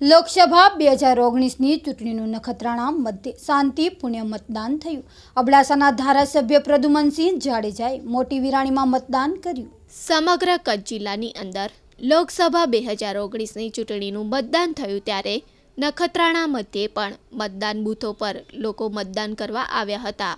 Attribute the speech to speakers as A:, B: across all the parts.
A: લોકસભા બે હજાર ઓગણીસની ચૂંટણીનું નખત્રાણા મધ્યે શાંતિપૂર્ણ મતદાન થયું. અબડાસાના ધારાસભ્ય પ્રદુમનસિંહ જાડેજાએ મોટી વિરાણીમાં મતદાન કર્યું.
B: સમગ્ર કચ્છ જિલ્લાની અંદર લોકસભા બે હજાર ઓગણીસની ચૂંટણીનું મતદાન થયું ત્યારે નખત્રાણા મધ્યે પણ મતદાન બૂથો પર લોકો મતદાન કરવા આવ્યા હતા.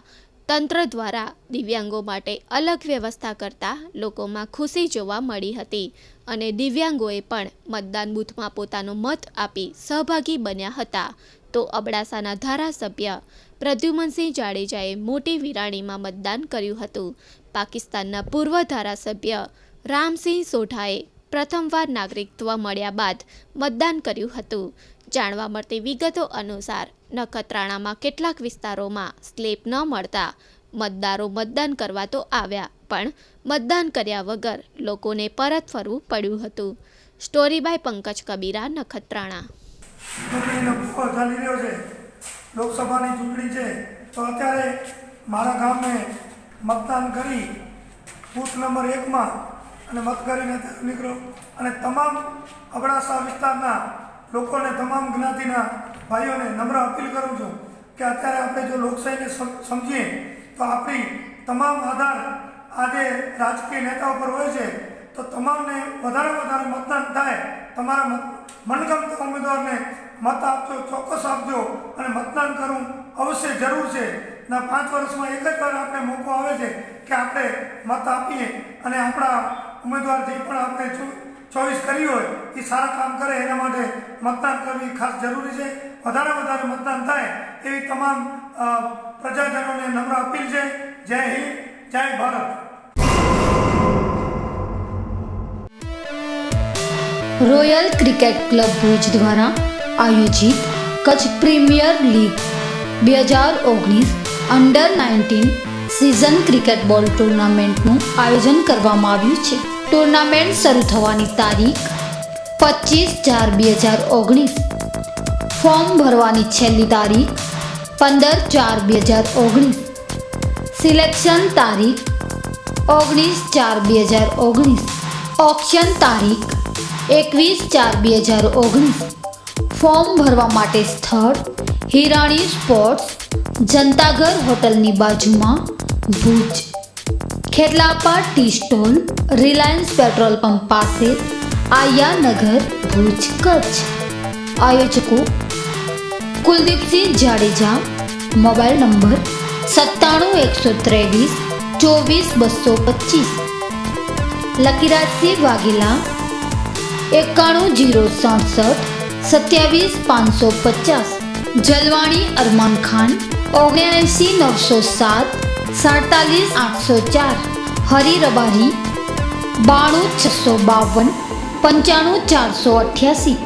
B: તંત્ર દ્વારા દિવ્યાંગો માટે અલગ વ્યવસ્થા કરતા લોકોમાં ખુશી જોવા મળી હતી અને દિવ્યાંગોએ પણ મતદાન બૂથમાં પોતાનો મત આપી સહભાગી બન્યા હતા. તો અબડાસાના ધારાસભ્ય પ્રદ્યુમનસિંહ જાડેજાએ મોટી વિરાણીમાં મતદાન કર્યું હતું. પાકિસ્તાનના પૂર્વ ધારાસભ્ય રામસિંહ સોઢાએ પ્રથમવાર નાગરિકત્વ મળ્યા બાદ મતદાન કર્યું હતું. જાણવા મળતી વિગતો અનુસાર નખત્રાણામાં કેટલાક વિસ્તારોમાં સ્લેબ ન મળતા મતદારો મતદાન કરવા તો આવ્યા, પણ મતદાન કર્યા વગર લોકોને પરત ફરવું પડ્યું હતું. Story by Pankaj Kabira, Nakhatrana.
C: ચાલી રહ્યો છે. લોકસભાની ચૂંટણી છે. તો અત્યારે મારા ગામે મતદાન કરી બૂથ નંબર એકમાં અને મત કરીને નીકળ્યો. અને તમામ અબડાસા વિસ્તારના લોકોને તમામ જ્ઞાતિના ભાઈઓને નમ્ર અપીલ કરું છું કે અત્યારે આપણે જો લોકશાહીને સમજીએ, તો આપણી તમામ આધાર આજે રાજકીય નેતાઓ પર હોય છે, તો તમામને વધારે વધારે મતદાન થાય. તમારા મત, મનગમતા ઉમેદવારને મત આપજો, ચોક્કસ આપજો અને મતદાન કરવું અવશ્ય જરૂર છે. ના, પાંચ વર્ષમાં એક જ વાર આપણે મોકો આવે છે કે આપણે મત આપીએ અને આપણા ઉમેદવાર જે પણ આપણે ચોઈસ કરી હોય, એ સારા કામ કરે, એના માટે મતદાન કરવી ખાસ જરૂરી છે. વધારે વધારે મતદાન થાય એવી તમામ પ્રજાજનોને નમ્ર અપીલ છે. જય હિન્દ, જય Bharat.
A: Royal cricket club Bhuj દ્વારા આયોજિત કચ્છ પ્રીમિયર લીગ બે હજાર ઓગણીસ અંડર નાઇન્ટીન સિઝન ક્રિકેટ બોલ ટુર્નામેન્ટનું આયોજન કરવામાં આવ્યું છે. ટુર્નામેન્ટ શરૂ થવાની તારીખ પચીસ ચાર બે હજાર ઓગણીસ. ફોર્મ ભરવાની છેલ્લી તારીખ પંદર ચાર બે હજાર ઓગણીસ. સિલેક્શન તારીખ ઓગણીસ ચાર બે હજાર ઓગણીસ. ઓપ્શન તારીખ એકવીસ ચાર બે હજાર ઓગણીસ. ફોર્મ ભરવા માટે સ્થળ હિરાણી સ્પોર્ટ્સ જનતાઘર હોટલની બાજુમાં Bhuj. Khetlapa tea stall Reliance petrol pump પાસે આયાનગર ભુજ કચ્છ. આયોજકો કુલદીપસિંહ જાડેજા, મોબાઈલ નંબર સત્તાણું, એકસો ત્રેવીસ, ચોવીસ, બસો પચીસ. લકીરાજસિંહ વાઘેલા, એકાણું જીરો સડસઠ, સત્યાવીસ, પાંચસો પચાસ. જલવાણી અરમાન ખાન ઓગણએંસી નવસો સાત. સાડતાલીસ આઠસો ચાર હરી રબારી બાણું છસો બાવન પંચાણું ચારસો અઠ્યાસી